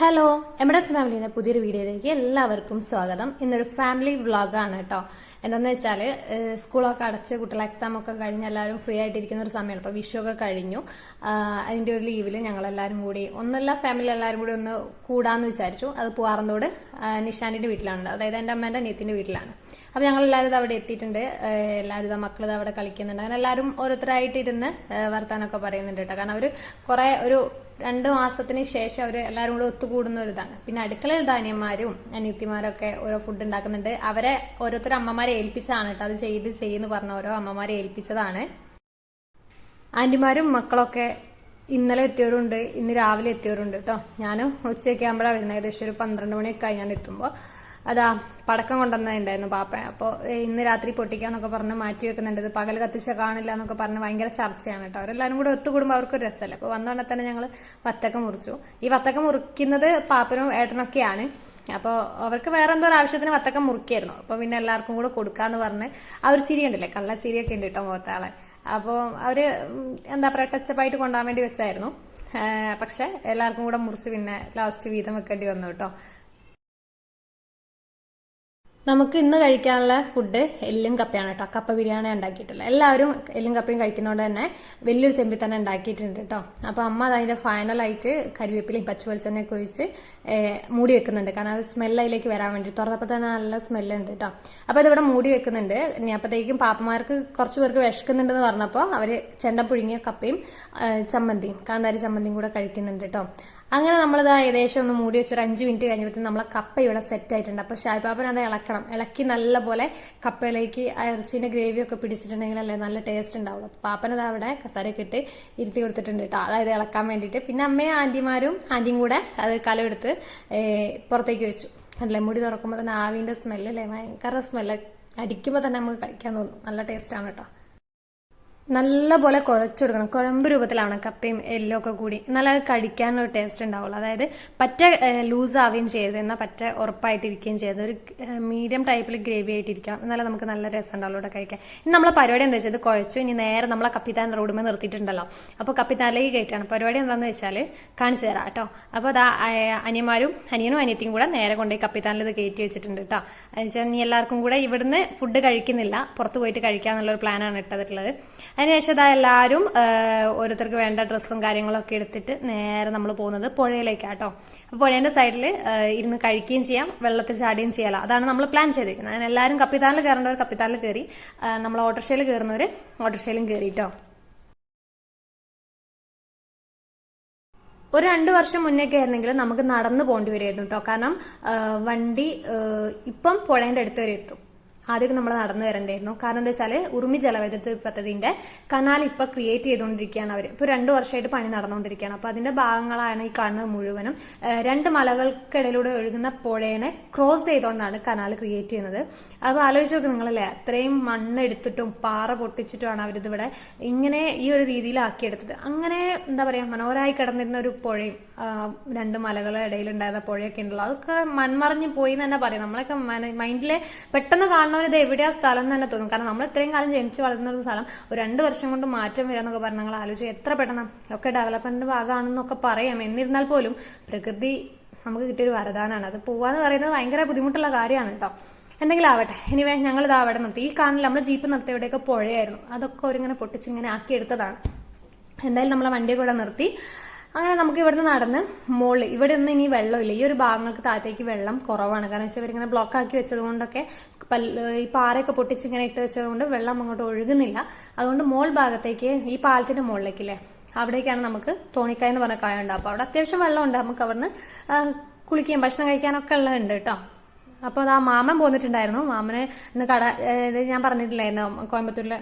Hello എമഡൻസ് ഫാമിലിയുടെ പുതിയൊരു വീഡിയോയിലേക്ക് എല്ലാവർക്കും സ്വാഗതം. ഇന്നൊരു ഫാമിലി വ്ളോഗാണ് കേട്ടോ. എന്താന്ന് വെച്ചാൽ സ്കൂളൊക്കെ അടച്ച് കുട്ടികളെ എക്സാം ഒക്കെ കഴിഞ്ഞ് എല്ലാവരും ഫ്രീ ആയിട്ടിരിക്കുന്ന ഒരു സമയമാണ്. അപ്പോൾ വിഷു ഒക്കെ കഴിഞ്ഞു. അതിന്റെ ഒരു ലീവിൽ ഞങ്ങളെല്ലാവരും കൂടി ഒന്നല്ല ഫാമിലി എല്ലാവരും കൂടി ഒന്ന് കൂടാന്ന് വിചാരിച്ചു. അത് പൂവാറന്തോട് നിഷാന്റിന്റെ വീട്ടിലാണ്. അതായത് എന്റെ അമ്മേന്റെ അനിയത്തിന്റെ വീട്ടിലാണ്. അപ്പോൾ ഇത് അവിടെ എത്തിയിട്ടുണ്ട്. എല്ലാവരും ഇതാ മക്കൾ ഇത് അവിടെ കളിക്കുന്നുണ്ട്. അങ്ങനെ എല്ലാവരും ഓരോരുത്തരായിട്ട് ഇരുന്ന് വർത്താനൊക്കെ പറയുന്നുണ്ട് കേട്ടോ. കാരണം അവർ കുറേ ഒരു രണ്ട് മാസത്തിന് ശേഷം അവർ എല്ലാവരും കൂടെ ഒത്തുകൂടുന്ന ഒരു ഇതാണ്. പിന്നെ അടുക്കളയിൽ ധാന്യന്മാരും അനിയത്തിമാരൊക്കെ ഓരോ ഫുഡ് ഉണ്ടാക്കുന്നുണ്ട്. അവരെ ഓരോരുത്തർ അമ്മമാരെ ഏൽപ്പിച്ചതാണ് കേട്ടോ. അത് ചെയ്ത് ചെയ്യുന്നു പറഞ്ഞ ഓരോ അമ്മമാരെ ഏൽപ്പിച്ചതാണ്. ആന്റിമാരും മക്കളൊക്കെ ഇന്നലെ എത്തിയവരുണ്ട്. ഇന്ന് രാവിലെ എത്തിയവരുണ്ട് കേട്ടോ. ഞാൻ ഉച്ചയൊക്കെ ആകുമ്പോഴാണ് വരുന്നത്. ഏകദേശം ഒരു പന്ത്രണ്ട് മണിയൊക്കെ ആയി ഞാൻ എത്തുമ്പോൾ അതാ പടക്കം കൊണ്ടുവന്നതുണ്ടായിരുന്നു പാപ്പ. അപ്പോൾ ഇന്ന് രാത്രി പൊട്ടിക്കാന്നൊക്കെ പറഞ്ഞ് മാറ്റി വെക്കുന്നുണ്ട്. പകൽ കത്തിച്ച കാണില്ല എന്നൊക്കെ പറഞ്ഞ് ഭയങ്കര ചർച്ചയാണ് കേട്ടോ. അവരെല്ലാവരും കൂടെ ഒത്തുകൂടുമ്പോൾ അവർക്കൊരു രസമല്ല? അപ്പോൾ വന്നോടെ തന്നെ ഞങ്ങൾ വത്തക്ക മുറിച്ചു. ഈ വത്തക്ക മുറിക്കുന്നത് പാപ്പനും ഏട്ടനൊക്കെയാണ്. അപ്പോൾ അവർക്ക് വേറെ എന്തോ ഒരു ആവശ്യത്തിന് വത്തക്ക മുറിക്കായിരുന്നു. അപ്പോൾ പിന്നെ എല്ലാവർക്കും കൂടെ കൊടുക്കാന്ന് പറഞ്ഞ് ആ ഒരു ചിരി ഉണ്ടല്ലേ? കള്ളച്ചിരിയൊക്കെ ഉണ്ട് കേട്ടോ മുഖത്താളെ. അപ്പോൾ അവർ എന്താ പറയുക ടച്ചപ്പായിട്ട് കൊണ്ടുപോകാൻ വേണ്ടി വെച്ചായിരുന്നു പക്ഷെ എല്ലാവർക്കും കൂടെ മുറിച്ച് പിന്നെ ലാസ്റ്റ് വീതം വെക്കേണ്ടി വന്നു കേട്ടോ. നമുക്ക് ഇന്ന് കഴിക്കാനുള്ള ഫുഡ് എല്ലും കപ്പയാണ് കേട്ടോ. കപ്പ ബിരിയാണി ഉണ്ടാക്കിയിട്ടുള്ളത്. എല്ലാവരും എല്ലും കപ്പയും കഴിക്കുന്നതുകൊണ്ട് തന്നെ വലിയൊരു ചെമ്പി തന്നെ ഉണ്ടാക്കിയിട്ടുണ്ട് കേട്ടോ. അപ്പോൾ അമ്മ അതിന്റെ ഫൈനലായിട്ട് കരിവേപ്പിലയും പച്ചവെളിച്ചെണ്ണയൊക്കെ ഒഴിച്ച് മൂടി വെക്കുന്നുണ്ട്. കാരണം അത് സ്മെല്ല് അതിലേക്ക് വരാൻ വേണ്ടി. തുറന്നപ്പോൾ തന്നെ നല്ല സ്മെല്ലുണ്ട് കേട്ടോ. അപ്പോൾ ഇതിവിടെ മൂടി വെക്കുന്നുണ്ട്. ഞാൻ അപ്പോഴത്തേക്കും പാപ്പമാർക്ക് കുറച്ച് പേർക്ക് വിശക്കുന്നുണ്ടെന്ന് പറഞ്ഞപ്പോൾ അവർ ചെണ്ട പുഴുങ്ങിയ കപ്പയും ചമ്മന്തിയും കാന്താരി ചമ്മന്തിയും കൂടെ കഴിക്കുന്നുണ്ട് കേട്ടോ. അങ്ങനെ നമ്മളിത് ഏകദേശം ഒന്ന് മൂടി വെച്ചൊരു അഞ്ച് മിനിറ്റ് കഴിഞ്ഞപ്പോഴത്തേക്കും നമ്മളെ കപ്പ ഇവിടെ സെറ്റ് ആയിട്ടുണ്ട്. അപ്പോൾ ഷായ്പാപ്പൻ അത് ഇളക്കണം. ഇളക്കി നല്ല പോലെ കപ്പയിലേക്ക് ഗ്രേവി ഒക്കെ പിടിച്ചിട്ടുണ്ടെങ്കിൽ അല്ലേ നല്ല ടേസ്റ്റ് ഉണ്ടാവുള്ളൂ. അപ്പോൾ പാപ്പനത് അവിടെ കസാരയൊക്കെ ഇട്ട് ഇരുത്തി കൊടുത്തിട്ടുണ്ട് കേട്ടോ. അതായത് ഇളക്കാൻ വേണ്ടിയിട്ട്. പിന്നെ അമ്മയും ആന്റിമാരും ആന്റിയും കൂടെ അത് കലമെടുത്ത് പുറത്തേക്ക് വെച്ചു. കണ്ടില്ലേ? മുടി തുറക്കുമ്പോൾ തന്നെ ആവിന്റെ സ്മെല്ല് അല്ലേ? ഭയങ്കര സ്മെല്ല് അടിക്കുമ്പോൾ തന്നെ നമുക്ക് കഴിക്കാൻ തോന്നും. നല്ല ടേസ്റ്റാണ് കേട്ടോ. നല്ലപോലെ കുഴച്ചു കൊടുക്കണം കുഴമ്പ് രൂപത്തിലാണ് കപ്പയും എല്ലും ഒക്കെ കൂടി. നല്ല അത് ടേസ്റ്റ് ഉണ്ടാവുള്ളൂ. അതായത് പറ്റ ലൂസ് ആവുകയും ചെയ്യരുത്. എന്നാൽ പറ്റ ഉറപ്പായിട്ടിരിക്കുകയും ചെയ്യരുത്. ഒരു മീഡിയം ടൈപ്പിൽ ഗ്രേവി ആയിട്ടിരിക്കാം. എന്നാലും നമുക്ക് നല്ല രസം ഉണ്ടാവുള്ളൂ ഇവിടെ കഴിക്കാൻ. ഇനി നമ്മളെ പരിപാടി എന്താ വെച്ചാൽ കുഴച്ചു. ഇനി നേരെ നമ്മളെ കപ്പിത്താൻ റോഡുമേ നിർത്തിയിട്ടുണ്ടല്ലോ. അപ്പോൾ കപ്പിത്താനിലേക്ക് കയറ്റാണ്. പരിപാടി എന്താണെന്ന് വെച്ചാൽ കാണിച്ചു തരാം കേട്ടോ. അപ്പോൾ അതാ അനിയന്മാരും അനിയനും അനിയത്തിയും കൂടെ നേരെ കൊണ്ടുപോയി കപ്പിത്താനിൽ ഇത് കയറ്റി വെച്ചിട്ടുണ്ട് കേട്ടോ. എന്നുവെച്ചാൽ ഇനി എല്ലാവർക്കും കൂടെ ഇവിടുന്ന് ഫുഡ് കഴിക്കുന്നില്ല. പുറത്ത് പോയിട്ട് കഴിക്കാന്നുള്ളൊരു പ്ലാനാണ് ഇട്ടതിട്ടുള്ളത്. അതിനുശേഷം ഇതാ എല്ലാവരും ഓരോരുത്തർക്ക് വേണ്ട ഡ്രസ്സും കാര്യങ്ങളൊക്കെ എടുത്തിട്ട് നേരെ നമ്മൾ പോകുന്നത് പുഴയിലേക്ക് പുഴയിലേക്കാട്ടോ. അപ്പോൾ പുഴേന്റെ സൈഡിൽ ഇരുന്ന് കഴിക്കുകയും ചെയ്യാം വെള്ളത്തിൽ ചാടുകയും ചെയ്യാലോ. അതാണ് നമ്മൾ പ്ലാൻ ചെയ്തിരിക്കുന്നത്. അങ്ങനെ എല്ലാവരും കപ്പിത്താനിൽ കയറേണ്ടവർ കപ്പിത്താനിൽ കയറി നമ്മൾ ഓട്ടോറിക്ഷയിൽ കയറുന്നവർ ഓട്ടോറിക്ഷയിലും കയറിട്ടോ. ഒരു രണ്ട് വർഷം മുന്നേക്കെ ആയിരുന്നെങ്കിൽ നമുക്ക് നടന്നു പോകേണ്ടി വരുമായിരുന്നു കേട്ടോ കാരണം വണ്ടി ഇപ്പം പുഴേന്റെ അടുത്ത് വരെ എത്തും. ആദ്യമൊക്കെ നമ്മൾ നടന്നു വരണ്ടായിരുന്നു. കാരണം എന്താ വെച്ചാൽ ഉറുമി ജലവൈദ്യുത പദ്ധതിന്റെ കനാൽ ഇപ്പൊ ക്രിയേറ്റ് ചെയ്തുകൊണ്ടിരിക്കുകയാണ് അവർ ഇപ്പൊ രണ്ടു വർഷമായിട്ട് പണി നടന്നുകൊണ്ടിരിക്കുകയാണ്. അപ്പൊ അതിന്റെ ഭാഗങ്ങളാണ് ഈ കാണുന്നത് മുഴുവനും. രണ്ട് മലകൾക്കിടയിലൂടെ ഒഴുകുന്ന പുഴേനെ ക്രോസ് ചെയ്തുകൊണ്ടാണ് കനാൽ ക്രിയേറ്റ് ചെയ്യുന്നത്. അപ്പൊ ആലോചിച്ച് നോക്ക് നിങ്ങളല്ലേ അത്രയും മണ്ണ് എടുത്തിട്ടും പാറ പൊട്ടിച്ചിട്ടുമാണ് അവരിതിവിടെ ഇങ്ങനെ ഈ ഒരു രീതിയിലാക്കിയെടുത്തത്. അങ്ങനെ എന്താ പറയാ മനോഹരമായി കിടന്നിരുന്ന ഒരു പുഴയും രണ്ട് മലകളുടെ ഇടയിലുണ്ടായിരുന്ന പുഴയൊക്കെ ഉണ്ടല്ലോ. അതൊക്കെ മൺമറിഞ്ഞ് പോയി എന്ന് തന്നെ പറയും. നമ്മളൊക്കെ മൈൻഡിൽ പെട്ടെന്ന് കാണുന്നവരിത് എവിടെയാ സ്ഥലം എന്ന് തന്നെ തോന്നും. കാരണം നമ്മൾ ഇത്രയും കാലം ജനിച്ചു വളർന്ന ഒരു സ്ഥലം ഒരു രണ്ട് വർഷം കൊണ്ട് മാറ്റം വരിക എന്നൊക്കെ പറഞ്ഞ് ഞങ്ങൾ ആലോചിച്ച് എത്ര പെട്ടെന്ന് ഒക്കെ ഡെവലപ്മെന്റിന്റെ ഭാഗമാണെന്നൊക്കെ പറയാം. എന്നിരുന്നാൽ പോലും പ്രകൃതി നമുക്ക് കിട്ടിയൊരു വരദാനാണ്. അത് പോവാന്ന് പറയുന്നത് ഭയങ്കര ബുദ്ധിമുട്ടുള്ള കാര്യമാണ് കേട്ടോ എന്തെങ്കിലും ആവട്ടെ. ഇനിവേ ഞങ്ങൾ ഇത് അവിടെ നിർത്തി. ഈ കാണില്ല നമ്മൾ ജീപ്പ് നിർത്തി എവിടെയൊക്കെ പുഴയായിരുന്നു. അതൊക്കെ അവരിങ്ങനെ പൊട്ടിച്ചിങ്ങനെ ആക്കിയെടുത്തതാണ്. എന്തായാലും നമ്മളെ വണ്ടിയൊക്കെ ഇവിടെ നിർത്തി. അങ്ങനെ നമുക്ക് ഇവിടുന്ന് നടന്ന് മുകളിൽ ഇവിടെ ഒന്നും ഇനി വെള്ളമില്ല. ഈ ഒരു ഭാഗങ്ങൾക്ക് താഴത്തേക്ക് വെള്ളം കുറവാണ്. കാരണം വെച്ചാൽ ഇവരിങ്ങനെ ബ്ലോക്ക് ആക്കി വെച്ചത് കൊണ്ടൊക്കെ ഈ പാറയൊക്കെ പൊട്ടിച്ച് ഇങ്ങനെ ഇട്ട് വെച്ചത് കൊണ്ട് വെള്ളം അങ്ങോട്ട് ഒഴുകുന്നില്ല. അതുകൊണ്ട് മോൾ ഭാഗത്തേക്ക് ഈ പാലത്തിന്റെ മുകളിലേക്കില്ലേ അവിടേക്കാണ് നമുക്ക് തോണിക്കായ എന്ന് പറഞ്ഞ കായ ഉണ്ട്. അപ്പോൾ അവിടെ അത്യാവശ്യം വെള്ളമുണ്ട്. നമുക്ക് അവിടുന്ന് ആ, കുളിക്കുകയും ഭക്ഷണം കഴിക്കാനൊക്കെ ഉള്ളതുണ്ട് കേട്ടോ. അപ്പോൾ അത് ആ മാമൻ പോന്നിട്ടുണ്ടായിരുന്നു. മാമന് ഇന്ന് കട ഞാൻ പറഞ്ഞിട്ടില്ലായിരുന്നു? കോയമ്പത്തൂരിലെ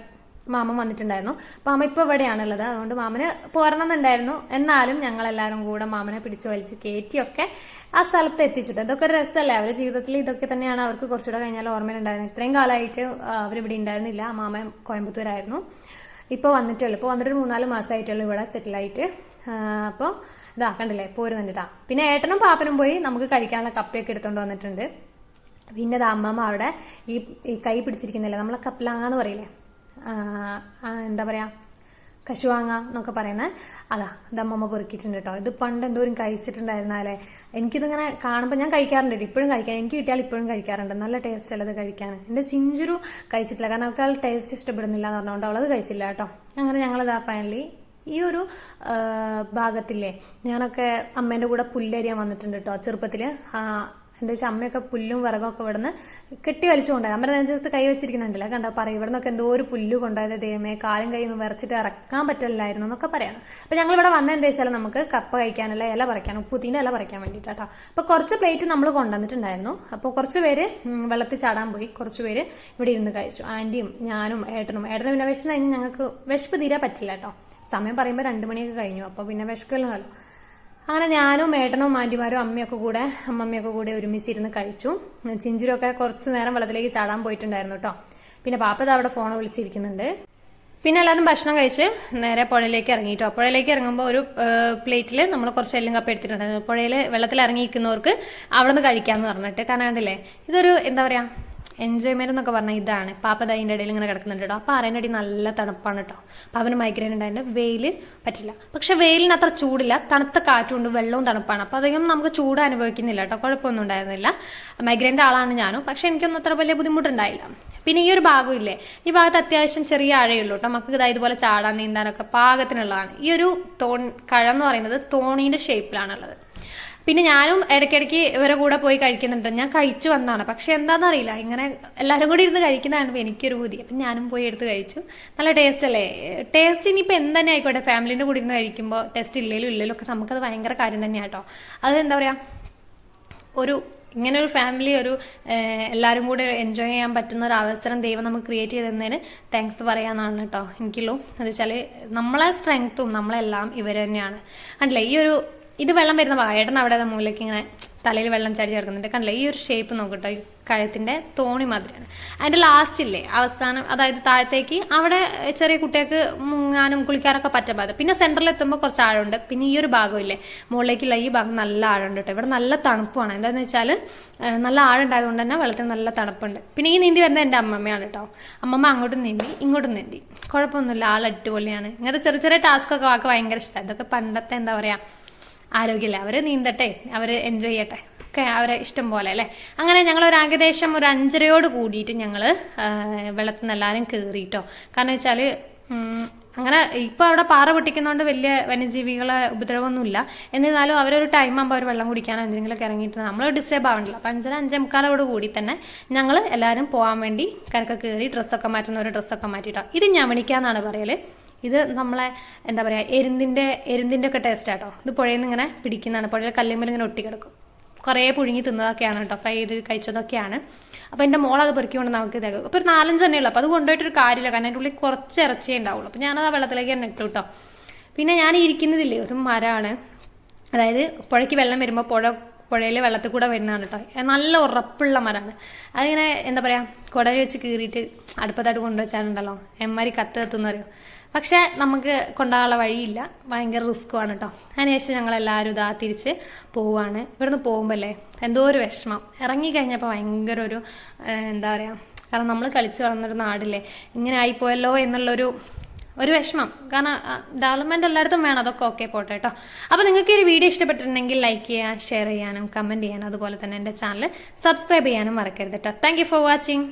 മാമൻ വന്നിട്ടുണ്ടായിരുന്നു. മാമ ഇപ്പൊ ഇവിടെയാണുള്ളത്. അതുകൊണ്ട് മാമന് പോരണമെന്നുണ്ടായിരുന്നു. എന്നാലും ഞങ്ങൾ എല്ലാവരും കൂടെ മാമനെ പിടിച്ചു വലിച്ച് കയറ്റിയൊക്കെ ആ സ്ഥലത്ത് എത്തിച്ചിട്ട്. ഇതൊക്കെ ഒരു രസമല്ലേ? അവരുടെ ജീവിതത്തിൽ ഇതൊക്കെ തന്നെയാണ് അവർക്ക് കുറച്ചുകൂടെ കഴിഞ്ഞാൽ ഓർമ്മയിലുണ്ടായിരുന്നത്. ഇത്രയും കാലമായിട്ട് അവരിവിടെ ഉണ്ടായിരുന്നില്ല. മാമൻ കോയമ്പത്തൂരായിരുന്നു. ഇപ്പോൾ വന്നിട്ടുള്ളൂ ഇപ്പോൾ വന്നിട്ട് ഒരു മൂന്നാൽ മാസമായിട്ടുള്ളൂ ഇവിടെ സെറ്റിലായിട്ട്. അപ്പോൾ ഇതാ കണ്ടില്ലേ? പോരുന്നുണ്ട് പിന്നെ ഏട്ടനും പാപ്പനും പോയി നമുക്ക് കഴിക്കാനുള്ള കപ്പയൊക്കെ എടുത്തോണ്ട് വന്നിട്ടുണ്ട്. പിന്നെ അമ്മമ്മ അവിടെ ഈ കൈ പിടിച്ചിരിക്കുന്നില്ല? നമ്മളെ കപ്പിലാങ്ങ എന്ന് പറയില്ലേ? എന്താ പറയാ കശുവാങ്ങ എന്നൊക്കെ പറയുന്നത് അതാ ഇത് അമ്മമ്മ പെറുക്കിയിട്ടുണ്ട് കേട്ടോ. ഇത് പണ്ട് എന്തോരും കഴിച്ചിട്ടുണ്ടായിരുന്നാലേ എനിക്കിതിങ്ങനെ കാണുമ്പോൾ ഞാൻ കഴിക്കാറുണ്ട്. ഇപ്പോഴും കഴിക്കാൻ. എനിക്ക് കിട്ടിയാൽ ഇപ്പോഴും കഴിക്കാറുണ്ട്. നല്ല ടേസ്റ്റ് ഉള്ളത് കഴിക്കാൻ. എന്റെ ചിഞ്ചുരു കഴിച്ചിട്ടില്ല. കാരണം അവൾക്ക് ആൾ ടേസ്റ്റ് ഇഷ്ടപ്പെടുന്നില്ല എന്ന് പറഞ്ഞുകൊണ്ട് അവളത് കഴിച്ചില്ല കേട്ടോ. അങ്ങനെ ഞങ്ങളിതാ ഫൈനലി ഈ ഒരു ഭാഗത്തില്ലേ ഞാനൊക്കെ അമ്മേന്റെ കൂടെ പുല്ലരിയാൻ വന്നിട്ടുണ്ട് കേട്ടോ ചെറുപ്പത്തിൽ എന്താ വെച്ചാൽ അമ്മയൊക്കെ പുല്ലും വിറകൊക്കെ ഇവിടുന്ന് കെട്ടി വലിച്ചു അമ്മ നെഞ്ചത്ത് കൈ വെച്ചിരിക്കുന്നുണ്ടല്ലോ. കണ്ടോ? പറയും ഇവിടെ നിന്നൊക്കെ എന്തോ ഒരു പുല്ല് കൊണ്ടുപോയത് ദൈവമേ കാലും കൈ ഒന്ന് വിറച്ചിട്ട് ഇറക്കാൻ പറ്റില്ലായിരുന്നു എന്നൊക്കെ പറയാണ്. അപ്പൊ ഞങ്ങൾ ഇവിടെ വന്ന എന്താ വെച്ചാൽ നമുക്ക് കപ്പ കഴിക്കാനുള്ള ഇല പറിക്കാനും പുതിന്റെ ഇല പറിക്കാൻ വേണ്ടിയിട്ട് കേട്ടോ അപ്പൊ കുറച്ച് പ്ലേറ്റ് നമ്മൾ കൊണ്ടുവന്നിട്ടുണ്ടായിരുന്നു. അപ്പോൾ കുറച്ച് പേര് വെള്ളത്തിൽ ചാടാൻ പോയി. കുറച്ച് പേര് ഇവിടെ ഇരുന്ന് കഴിച്ചു. ആന്റിയും ഞാനും ഏട്ടനും. ഏട്ടനും പിന്നെ വിശന്ന് കഴിഞ്ഞ് ഞങ്ങൾക്ക് വിശപ്പ് തീരാ പറ്റില്ല കേട്ടോ സമയം പറയുമ്പോൾ രണ്ട് മണിയൊക്കെ കഴിഞ്ഞു. അപ്പോൾ പിന്നെ വിശക്കല്ലോ അങ്ങനെ ഞാനും ഏട്ടനും ആന്റിമാരും അമ്മയൊക്കെ കൂടെ അമ്മമ്മയൊക്കെ കൂടെ ഒരുമിച്ചിരുന്ന് കഴിച്ചു. ചിഞ്ചിരൊക്കെ കുറച്ച് നേരം വെള്ളത്തിലേക്ക് ചാടാൻ പോയിട്ടുണ്ടായിരുന്നു കേട്ടോ. പിന്നെ പാപ്പ അവിടെ ഫോൺ വിളിച്ചിരിക്കുന്നുണ്ട്. പിന്നെ എല്ലാവരും ഭക്ഷണം കഴിച്ച് നേരെ പുഴയിലേക്ക് ഇറങ്ങിട്ടോ. പുഴയിലേക്ക് ഇറങ്ങുമ്പോൾ ഒരു പ്ലേറ്റിൽ നമ്മൾ കുറച്ച് എല്ലും കപ്പ് എടുത്തിട്ടുണ്ടായിരുന്നു. പുഴയിൽ വെള്ളത്തിൽ ഇറങ്ങിയിരിക്കുന്നവർക്ക് അവിടെ നിന്ന് കഴിക്കാമെന്ന് പറഞ്ഞിട്ട്. കാരണം കണ്ടില്ലേ? ഇതൊരു എന്താ പറയാ എൻജോയ്മെന്റ് എന്നൊക്കെ പറഞ്ഞാൽ ഇതാണ്. പാപ്പ അതിന്റെ ഇടയിൽ ഇങ്ങനെ കിടക്കുന്നുണ്ട് കേട്ടോ അപ്പോൾ അടി നല്ല തണുപ്പാണ് കേട്ടോ പാപ്പന് മൈഗ്രെയിൻ ഉണ്ടായിരുന്നു വെയിൽ പറ്റില്ല. പക്ഷെ വെയിലിന് അത്ര ചൂടില്ല. തണുത്ത കാറ്റുണ്ട് വെള്ളവും തണുപ്പാണ്. അപ്പോൾ അധികം നമുക്ക് ചൂട് അനുഭവിക്കുന്നില്ല കേട്ടോ കുഴപ്പമൊന്നും ഉണ്ടായിരുന്നില്ല. മൈഗ്രൈന്റെ ആളാണ് ഞാനും. പക്ഷെ എനിക്കൊന്നും അത്ര വലിയ ബുദ്ധിമുട്ടുണ്ടായില്ല. പിന്നെ ഈ ഒരു ഭാഗം ഇല്ലേ? ഈ ഭാഗത്ത് അത്യാവശ്യം ചെറിയ ആഴയുള്ളൂ കേട്ടോ നമുക്ക് ഇതാ ഇതുപോലെ ചാടാൻ നീന്താനൊക്കെ പാകത്തിനുള്ളതാണ്. ഈ ഒരു തോൺ കഴ എന്ന് പറയുന്നത് തോണീന്റെ ഷേപ്പിലാണുള്ളത് പിന്നെ ഞാനും ഇടയ്ക്കിടയ്ക്ക് ഇവരെ കൂടെ പോയി കഴിക്കുന്നുണ്ട്. ഞാൻ കഴിച്ചു വന്നാണ്. പക്ഷെ എന്താണെന്നറിയില്ല ഇങ്ങനെ എല്ലാവരും കൂടി ഇരുന്ന് കഴിക്കുന്നതാണ് എനിക്കൊരു ബുദ്ധി അപ്പം ഞാനും പോയി എടുത്ത് കഴിച്ചു. നല്ല ടേസ്റ്റ് അല്ലേ? ടേസ്റ്റ് ഇനിയിപ്പോൾ എന്ത് ആയിക്കോട്ടെ? ഫാമിലിന്റെ കൂടി ഇരുന്ന് കഴിക്കുമ്പോൾ ടേസ്റ്റ് ഇല്ലേലും ഇല്ലേലും ഒക്കെ നമുക്കത് ഭയങ്കര കാര്യം തന്നെയാണ് കേട്ടോ. അത് എന്താ പറയുക ഒരു ഇങ്ങനെ ഒരു ഫാമിലി ഒരു എല്ലാവരും കൂടെ എൻജോയ് ചെയ്യാൻ പറ്റുന്ന ഒരു അവസരം ദൈവം നമുക്ക് ക്രിയേറ്റ് ചെയ്തതിന് താങ്ക്സ് പറയാനാണ് കേട്ടോ. എനിക്കുള്ളൂ. എന്ന് വെച്ചാൽ നമ്മളെ സ്ട്രെങ്ത്തും നമ്മളെല്ലാം ഇവർ തന്നെയാണ്. അല്ലേ ഈ ഒരു ഇത് വെള്ളം വരുന്ന ഭാഗം അവിടെ മൂലയ്ക്ക് ഇങ്ങനെ തലയിൽ വെള്ളം ചാടി ചേർക്കുന്നുണ്ട്. കണ്ടില്ല? ഈ ഒരു ഷേപ്പ് നോക്കട്ടോ ഈ കഴുത്തിന്റെ തോണി മാതിരിയാണ്. അതിന്റെ ലാസ്റ്റ് ഇല്ലേ അവസാനം അതായത് താഴത്തേക്ക് അവിടെ ചെറിയ കുട്ടികൾക്ക് മുങ്ങാനും കുളിക്കാനൊക്കെ പറ്റാതെ പിന്നെ സെന്ററിൽ എത്തുമ്പോൾ കുറച്ച് ആഴമുണ്ട്. പിന്നെ ഈ ഒരു ഭാഗം ഇല്ലേ മുകളിലേക്കുള്ള ഈ ഭാഗം നല്ല ആഴമുണ്ട് കേട്ടോ. ഇവിടെ നല്ല തണുപ്പാണ് എന്താണെന്ന് വെച്ചാൽ നല്ല ആഴം ഉണ്ടായതുകൊണ്ട് തന്നെ വെള്ളത്തിൽ നല്ല തണുപ്പുണ്ട്. പിന്നെ ഈ നീന്തി വരുന്നത് എന്റെ അമ്മമ്മയാണ് കേട്ടോ. അമ്മമ്മ അങ്ങോട്ടും നീന്തി ഇങ്ങോട്ടും നീന്തി. കുഴപ്പമൊന്നുമില്ല. ആൾ അടിപൊളിയാണ്. ഇങ്ങനത്തെ ചെറിയ ചെറിയ ടാസ്ക് ഒക്കെ ഭയങ്കര ഇഷ്ടമാണ് ഇതൊക്കെ പണ്ടത്തെ എന്താ പറയാ ആരോഗ്യമില്ല. അവർ നീന്തട്ടെ അവർ എൻജോയ് ചെയ്യട്ടെ. ഒക്കെ അവരെ ഇഷ്ടം പോലെ അല്ലേ? അങ്ങനെ ഞങ്ങൾ ഒരു ഏകദേശം ഒരു അഞ്ചരയോട് കൂടിയിട്ട് ഞങ്ങൾ വെള്ളത്തിൽ നിന്ന് എല്ലാവരും കയറിയിട്ടോ കാരണം വെച്ചാൽ അങ്ങനെ ഇപ്പൊ അവിടെ പാറ പൊട്ടിക്കുന്നതുകൊണ്ട് വലിയ വന്യജീവികളെ ഉപദ്രവമൊന്നുമില്ല. എന്നിരുന്നാലും അവരൊരു ടൈം ആകുമ്പോൾ അവർ വെള്ളം കുടിക്കാനോ എന്തെങ്കിലുമൊക്കെ ഇറങ്ങിയിട്ട് നമ്മൾ ഡിസ്റ്റേബ് ആവണ്ടല്ലോ. അപ്പം അഞ്ചര അഞ്ചേ മുക്കാലോട് കൂടി തന്നെ ഞങ്ങൾ എല്ലാവരും പോകാൻ വേണ്ടി കരക്ക് കയറി ഡ്രസ്സൊക്കെ മാറ്റുന്നവർ ഡ്രസ്സൊക്കെ മാറ്റിയിട്ടോ. ഇത് ഞാൻ വിളിക്കാന്നാണ് പറയൽ. ഇത് നമ്മളെ എന്താ പറയാ എരുന്തിന്റെ എരുന്തിന്റെ ഒക്കെ ടേസ്റ്റ് ആട്ടോ ഇത് പുഴയിൽ നിന്ന് ഇങ്ങനെ പിടിക്കുന്നതാണ്. പുഴയിൽ കല്ലുമ്മൽ ഇങ്ങനെ ഒട്ടിക്കിടക്കും. കുറേ പുഴുങ്ങി തിന്നതൊക്കെയാണ് കേട്ടോ ഫ്രൈ ചെയ്ത് കഴിച്ചതൊക്കെയാണ്. അപ്പൊ എന്റെ മോൾ അത് പെറുക്കിക്കൊണ്ട് നമുക്ക് ഇതാക്കും. അപ്പൊ ഒരു നാലഞ്ച് ഉള്ളൂ. അപ്പൊ അത് കൊണ്ടുപോയിട്ടൊരു കാര്യമില്ല. കാരണം അതിന്റെ ഉള്ളിൽ കുറച്ച് ഇറച്ചിയേ ഉണ്ടാവുള്ളൂ. അപ്പൊ ഞാനത് ആ വെള്ളത്തിലേക്ക് തന്നെ ഇട്ടു കേട്ടോ പിന്നെ ഞാൻ ഇരിക്കുന്നതില്ലേ ഒരു മരമാണ് അതായത് പുഴയ്ക്ക് വെള്ളം വരുമ്പോൾ പുഴ പുഴയിൽ വെള്ളത്തിൽ കൂടെ വരുന്നതാണ് കേട്ടോ നല്ല ഉറപ്പുള്ള മരമാണ് അതിങ്ങനെ എന്താ പറയാ കുടലി വെച്ച് കീറിയിട്ട് അടുപ്പത്തായിട്ട് കൊണ്ടുവച്ചാലുണ്ടല്ലോ. എമ്മാരി കത്ത് കത്തുന്നറിയോ? പക്ഷെ നമുക്ക് കൊണ്ടുപോകാനുള്ള വഴിയില്ല. ഭയങ്കര റിസ്ക്കുമാണ് കേട്ടോ അതിനുശേഷം ഞങ്ങൾ എല്ലാവരും ഇതാ തിരിച്ച് പോവാണ്. ഇവിടുന്ന് പോകുമ്പോഴല്ലേ എന്തോ ഒരു വിഷമം ഇറങ്ങിക്കഴിഞ്ഞപ്പോൾ ഭയങ്കര ഒരു എന്താ പറയുക കാരണം നമ്മൾ കളിച്ചു വളർന്നൊരു നാടില്ലേ. ഇങ്ങനെ ആയിപ്പോയല്ലോ എന്നുള്ളൊരു ഒരു വിഷമം. കാരണം ഡെവലപ്മെന്റ് എല്ലായിടത്തും വേണം. അതൊക്കെ ഓക്കെ പോട്ടെ കേട്ടോ അപ്പോൾ നിങ്ങൾക്ക് ഈ വീഡിയോ ഇഷ്ടപ്പെട്ടിട്ടുണ്ടെങ്കിൽ ലൈക്ക് ചെയ്യാൻ ഷെയർ ചെയ്യാനും കമന്റ് ചെയ്യാനും അതുപോലെ തന്നെ എന്റെ ചാനൽ സബ്സ്ക്രൈബ് ചെയ്യാനും മറക്കരുത് കേട്ടോ താങ്ക് ഫോർ വാച്ചിങ്